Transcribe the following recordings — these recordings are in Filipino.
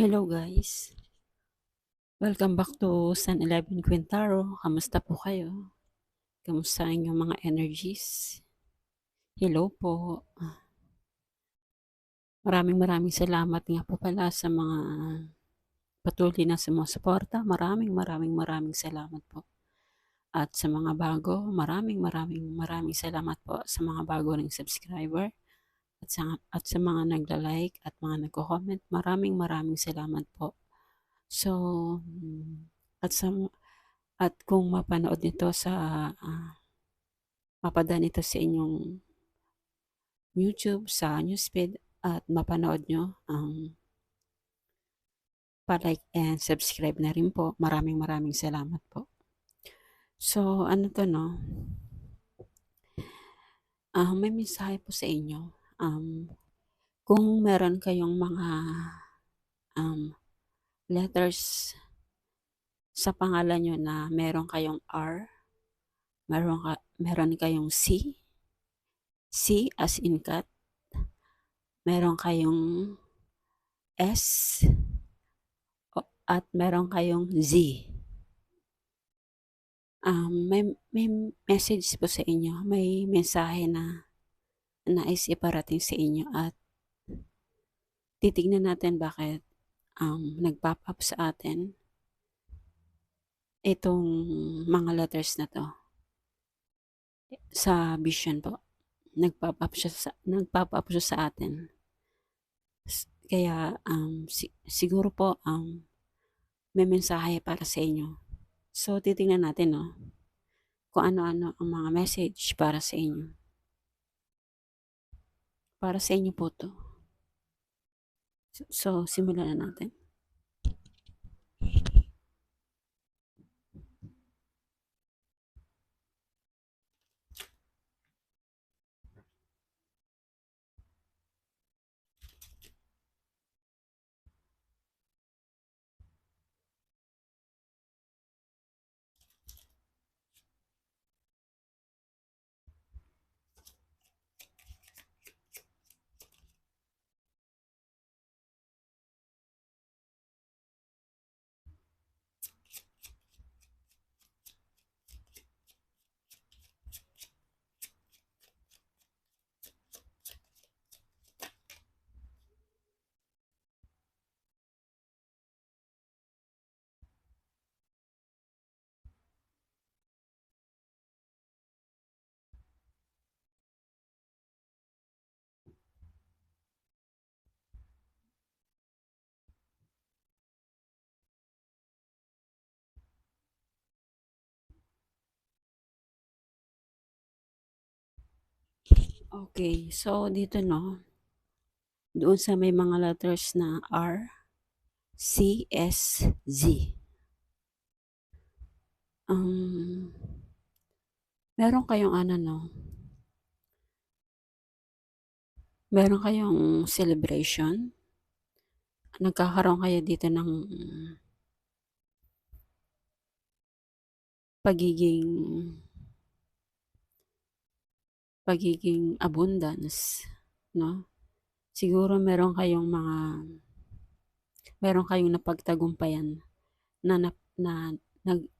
Hello guys. Welcome back to Sun 11 Quintaro. Kamusta po kayo? Kamusta ang inyong mga energies? Hello po. Maraming maraming salamat nga po pala sa mga patuloy na sumusuporta. Maraming maraming maraming salamat po. At sa mga bago, maraming maraming maraming salamat po sa mga bago ng subscriber at sa, at sa mga nagla-like at mga nagko-comment. Maraming maraming salamat po. So, mm, at sa at kung mapanood nito sa uh, mapadaan ito sa inyong YouTube, sa newsfeed at mapanood nyo ang um, pa-like and subscribe na rin po. Maraming maraming salamat po. So, ano to no? Uh, may mensahe po sa inyo. Um, kung meron kayong mga um, letters sa pangalan nyo na meron kayong R, meron, ka, meron kayong C, C as in cat, meron kayong S, at meron kayong Z. Um, may, may message po sa inyo, may mensahe na nais iparating sa inyo at titignan natin bakit um, nag-pop up sa atin itong mga letters na to sa vision po. Nag-pop up siya sa, nag-pop up siya sa atin. Kaya um, si, siguro po um, may mensahe para sa inyo So, titingnan natin, no, kung ano-ano ang mga message para sa inyo. Para sa inyo po to. So, simulan na natin. Okay, so dito no, doon sa may mga letters na R, C, S, Z. Um, meron kayong ano no, meron kayong celebration. Nagkakaroon kayo dito ng pagiging pagiging abundance, no? Siguro meron kayong mga meron kayong napagtagumpayan na na na nag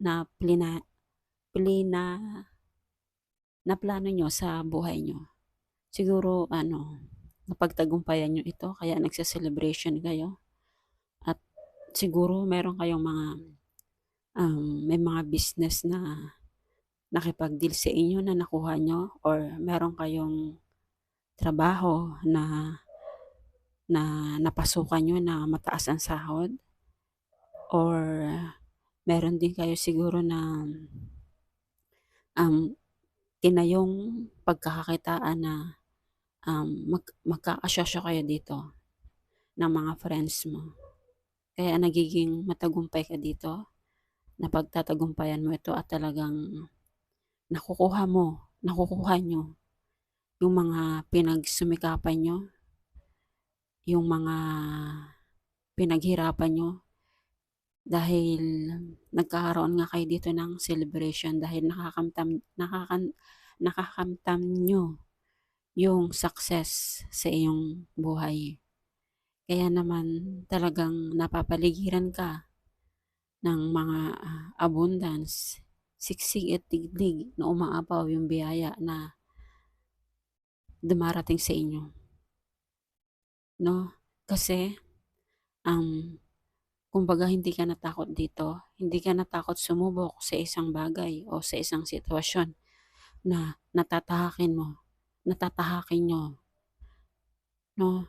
na plina plina na plano nyo sa buhay nyo. Siguro ano, napagtagumpayan nyo ito kaya nagsa-celebration kayo. At siguro meron kayong mga um, may mga business na nakipag-deal sa inyo na nakuha nyo or meron kayong trabaho na na napasukan nyo na mataas ang sahod or meron din kayo siguro na um, tinayong pagkakakitaan na um, mag, magkakasosyo kayo dito ng mga friends mo. Kaya nagiging matagumpay ka dito na pagtatagumpayan mo ito at talagang nakukuha mo, nakukuha nyo yung mga pinagsumikapan nyo, yung mga pinaghirapan nyo, dahil nagkakaroon nga kayo dito ng celebration dahil nakakamtam, nakakan, nakakamtam nyo yung success sa iyong buhay. Kaya naman talagang napapaligiran ka ng mga ah, abundance, siksik at digdig na umaapaw yung biyaya na dumarating sa inyo. No? Kasi, um, kumbaga hindi ka natakot dito, hindi ka natakot sumubok sa isang bagay o sa isang sitwasyon na natatahakin mo, natatahakin nyo. No?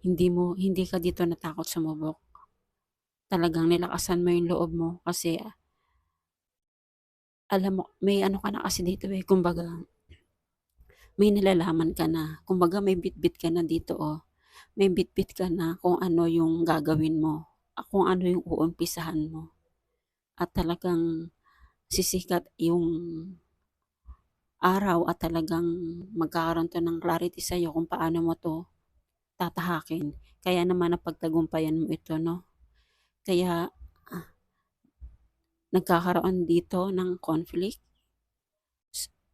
Hindi mo, hindi ka dito natakot sumubok. Talagang nilakasan mo yung loob mo kasi alam mo, may ano ka na kasi dito eh, kumbaga, may nalalaman ka na, kumbaga may bitbit ka na dito oh. May bitbit ka na kung ano yung gagawin mo, kung ano yung uumpisahan mo. At talagang sisikat yung araw at talagang magkakaroon to ng clarity sa'yo kung paano mo to tatahakin. Kaya naman napagtagumpayan mo ito, no? Kaya ah, nagkakaroon dito ng conflict.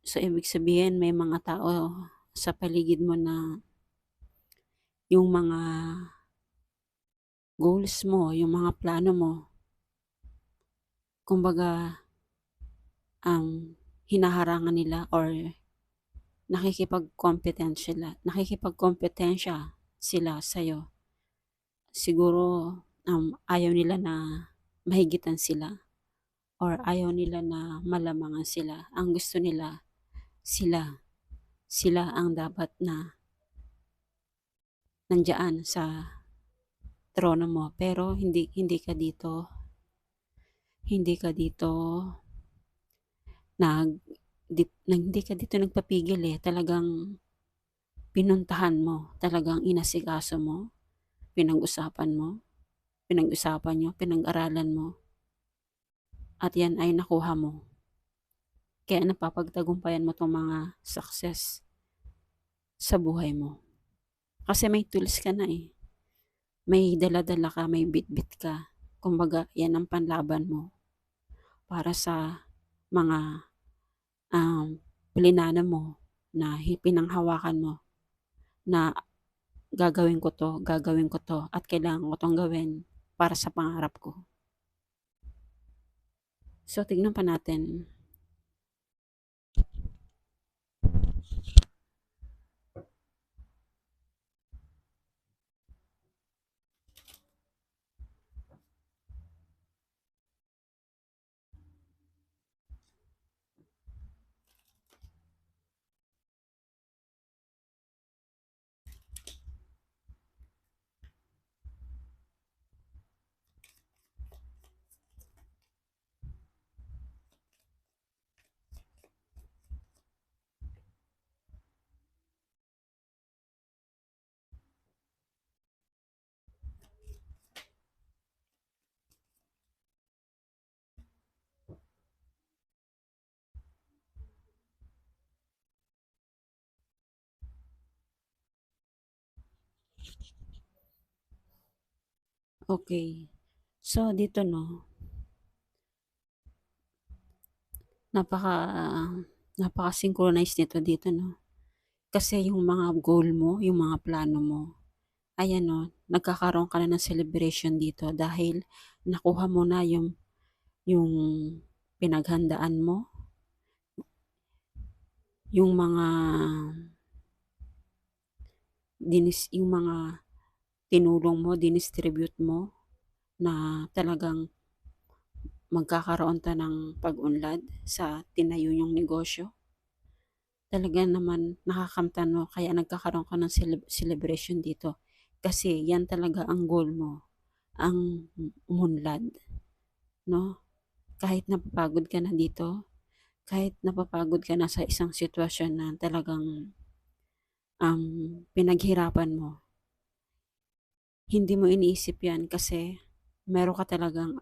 So, ibig sabihin may mga tao sa paligid mo na yung mga goals mo, yung mga plano mo, kumbaga, um, hinaharangan nila or nakikipag-competensya sila, nakikipag-kompetensya sila sa'yo. Siguro, um, ayaw nila na mahigitan sila or ayaw nila na malamangan sila. Ang gusto nila, sila, sila ang dapat na nandiyan sa trono mo. Pero hindi, hindi ka dito, hindi ka dito nag, di, hindi ka dito nagpapigil eh. Talagang pinuntahan mo, talagang inasikaso mo, pinag-usapan mo, pinag-usapan nyo, pinag-aralan mo, at yan ay nakuha mo. Kaya napapagtagumpayan mo itong mga success sa buhay mo. Kasi may tools ka na eh. May dala-dala ka, may bit-bit ka. Kumbaga, yan ang panlaban mo para sa mga um, plinano mo na pinanghawakan mo na gagawin ko to, gagawin ko to, at kailangan ko tong gawin para sa pangarap ko. So, tignan pa natin. Okay. So, dito no, napaka, napaka-synchronize nito dito no. Kasi yung mga goal mo, yung mga plano mo, ayan no, nagkakaroon ka na ng celebration dito dahil nakuha mo na yung, yung pinaghandaan mo, yung mga dinis, yung mga tinulong mo, dinistribute mo na talagang magkakaroon ta ng pag-unlad sa tinayo yung negosyo. Talaga naman nakakamtan mo kaya nagkakaroon ka ng cele- celebration dito. Kasi yan talaga ang goal mo, ang umunlad. No? Kahit napapagod ka na dito, kahit napapagod ka na sa isang sitwasyon na talagang um, pinaghirapan mo, hindi mo iniisip yan kasi meron ka talagang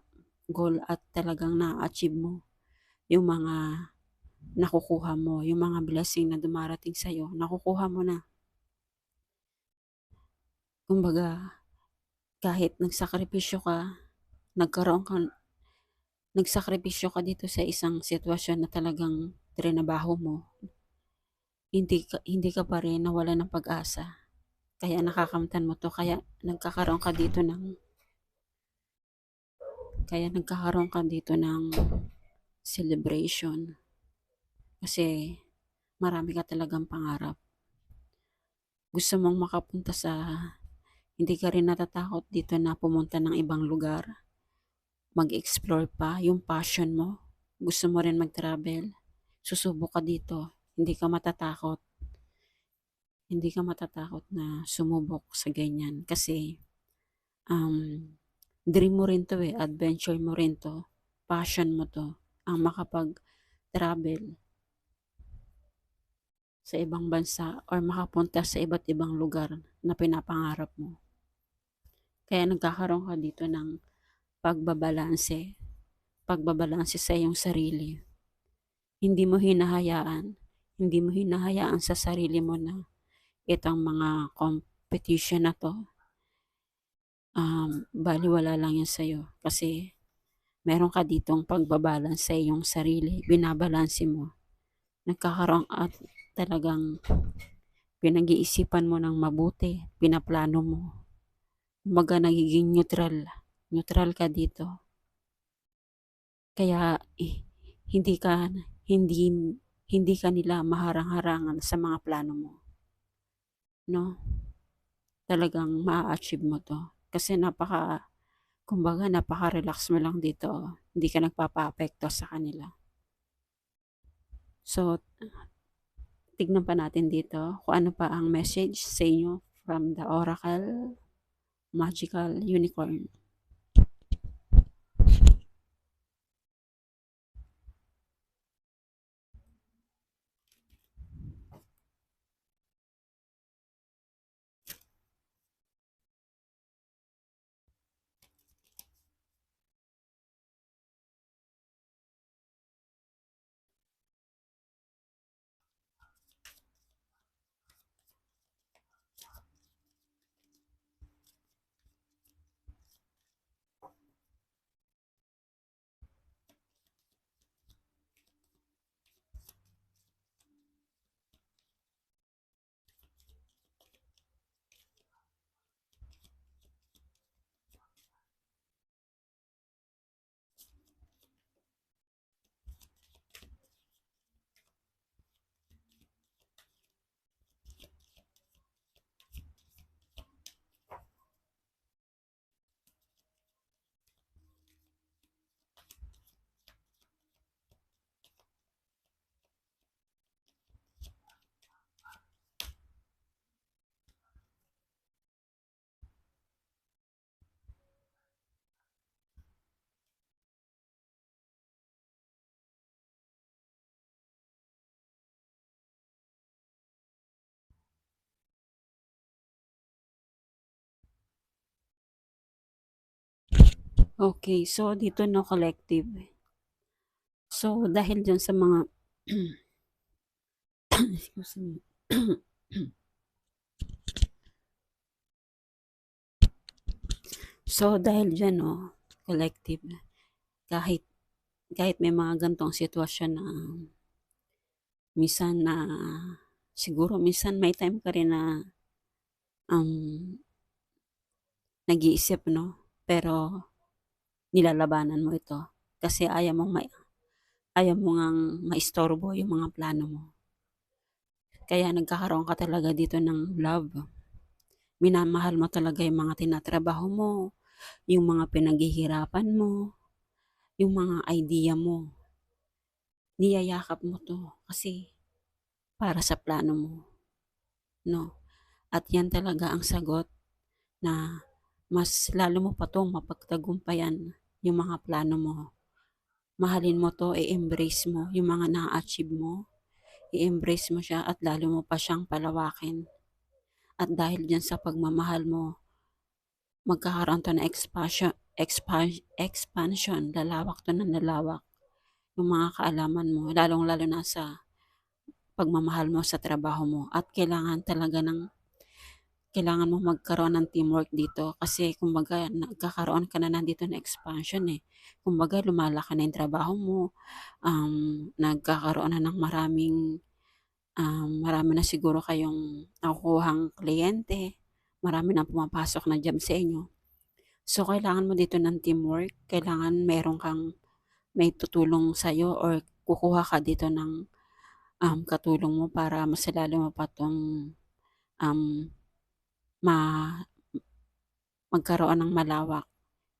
goal at talagang na-achieve mo yung mga nakukuha mo, yung mga blessing na dumarating sa'yo, nakukuha mo na. Kumbaga, kahit nagsakripisyo ka, nagkaroon ka, nagsakripisyo ka dito sa isang sitwasyon na talagang trinabaho mo, hindi ka, hindi ka pa rin nawala ng pag-asa. Kaya nakakamtan mo 'to, kaya nagkakaroon ka dito ng kaya nagkakaroon ka dito ng celebration. Kasi marami ka talagang pangarap. Gusto mong makapunta sa hindi ka rin natatakot dito na pumunta ng ibang lugar, mag-explore pa, yung passion mo, gusto mo rin mag-travel, susubok ka dito, hindi ka matatakot. Hindi ka matatakot na sumubok sa ganyan kasi um, dream mo rin to eh, adventure mo rin to, passion mo to, ang makapag-travel sa ibang bansa or makapunta sa iba't ibang lugar na pinapangarap mo. Kaya nagkakaroon ka dito ng pagbabalanse, pagbabalanse sa iyong sarili. Hindi mo hinahayaan, hindi mo hinahayaan sa sarili mo na itong mga competition na to, um, baliwala lang yan sa'yo. Kasi meron ka ditong pagbabalance sa iyong sarili, binabalanse mo. Nagkakaroon at talagang pinag-iisipan mo ng mabuti, pinaplano mo. Kumbaga nagiging neutral, neutral ka dito. Kaya eh, hindi ka hindi hindi ka nila maharang-harangan sa mga plano mo. No? Talagang ma-achieve mo to. Kasi napaka kumbaga napaka-relax mo lang dito. Hindi ka nagpapa-apekto sa kanila. So, tignan pa natin dito kung ano pa ang message sa inyo from the Oracle Magical Unicorn. Okay, so dito no collective. So dahil dyan sa mga excuse me. so dahil dyan no collective kahit kahit may mga gantong sitwasyon na minsan na siguro minsan may time ka rin na um, nag-iisip no pero nilalabanan mo ito kasi ayaw mong may ayaw mo ngang maistorbo yung mga plano mo. Kaya nagkakaroon ka talaga dito ng love. Minamahal mo talaga yung mga tinatrabaho mo, yung mga pinaghihirapan mo, yung mga idea mo. Niyayakap mo to kasi para sa plano mo. No? At yan talaga ang sagot na mas lalo mo pa itong mapagtagumpayan yung mga plano mo. Mahalin mo to, i-embrace mo yung mga na-achieve mo. I-embrace mo siya at lalo mo pa siyang palawakin. At dahil dyan sa pagmamahal mo, magkakaroon to ng expansion, expansion, expansion, lalawak to ng lalawak. Yung mga kaalaman mo, lalong-lalo na sa pagmamahal mo sa trabaho mo. At kailangan talaga ng kailangan mo magkaroon ng teamwork dito kasi kumbaga nagkakaroon ka na nandito ng expansion eh. Kumbaga lumalaki na yung trabaho mo, um, nagkakaroon na ng maraming um, marami na siguro kayong nakukuhang kliyente marami ng pumapasok na job sa inyo. So, kailangan mo dito ng teamwork, kailangan meron kang may tutulong sa'yo or kukuha ka dito ng um, katulong mo para mas lalo mo pa 'tong, um, ma magkaroon ng malawak.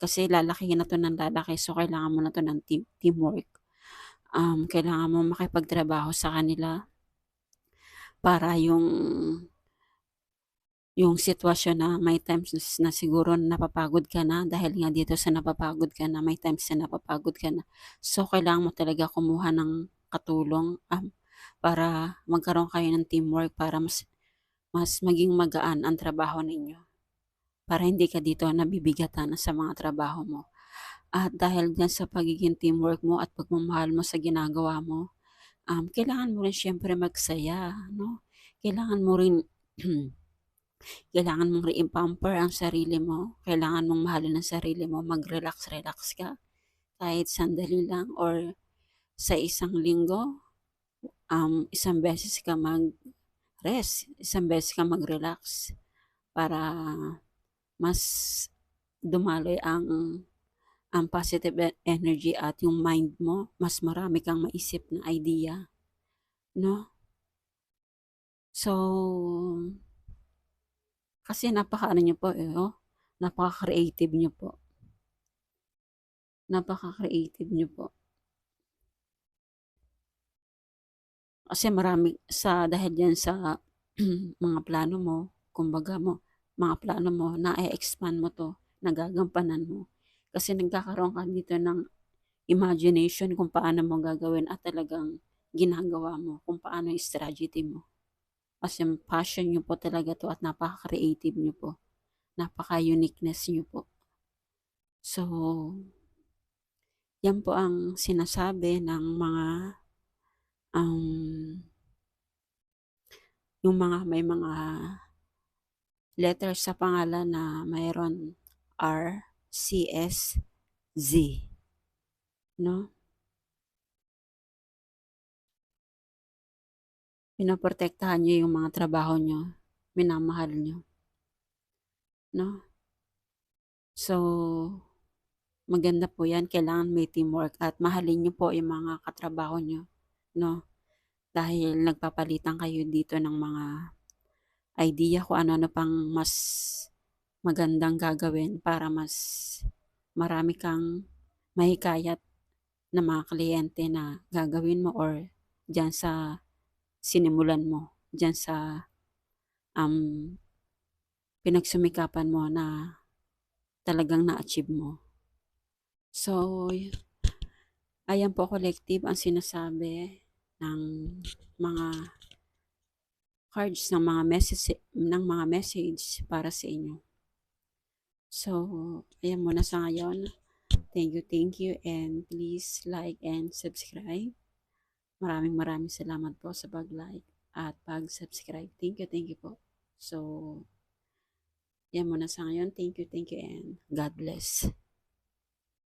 Kasi lalakihin na 'to ng lalaki so kailangan mo na 'to ng team teamwork. Um, kailangan mo makipagtrabaho sa kanila para yung yung sitwasyon na may times na siguro napapagod ka na dahil nga dito sa napapagod ka na, may times na napapagod ka na. So, kailangan mo talaga kumuha ng katulong, um, para magkaroon kayo ng teamwork para mas mas maging magaan ang trabaho ninyo. Para hindi ka dito nabibigatan sa mga trabaho mo. At dahil diyan sa pagiging teamwork mo at pagmamahal mo sa ginagawa mo, um, kailangan mo rin siyempre magsaya, no? Kailangan mo rin kailangan mong i-pamper ang sarili mo. Kailangan mong mahalin ang sarili mo. Mag-relax-relax ka. Kahit sandali lang or sa isang linggo, um, isang beses ka mag-rest. Isang beses ka mag-relax para mas dumaloy ang ang positive e- energy at yung mind mo, mas marami kang maisip na idea. No? So, kasi napaka-ano niyo po eh, oh. Napaka-creative niyo po. Napaka-creative niyo po. Kasi marami sa dahil diyan sa mga plano mo, kumbaga mo, mga plano mo, na-expand mo to, nagagampanan mo. Kasi nagkakaroon ka dito ng imagination kung paano mo gagawin at talagang ginagawa mo, kung paano yung strategy mo. Kasi passion nyo po talaga to at napaka-creative nyo po. Napaka-uniqueness nyo po. So, yan po ang sinasabi ng mga um, yung mga may mga letters sa pangalan na mayroon R, C, S, Z. No? Pinoprotektahan niyo yung mga trabaho niyo, minamahal niyo. No? So, maganda po yan. Kailangan may teamwork at mahalin niyo po yung mga katrabaho niyo. No? Dahil nagpapalitan kayo dito ng mga idea kung ano-ano pang mas magandang gagawin para mas marami kang mahikayat na mga kliyente na gagawin mo or dyan sa sinimulan mo, dyan sa um, pinagsumikapan mo na talagang na-achieve mo. So, ayan po collective ang sinasabi ng mga cards ng mga message ng mga message para sa inyo. So, ayan muna sa ngayon. Thank you, thank you, and please like and subscribe. Maraming maraming salamat po sa pag-like at pag-subscribe. Thank you, thank you po. So, yan muna sa ngayon. Thank you, thank you, and God bless.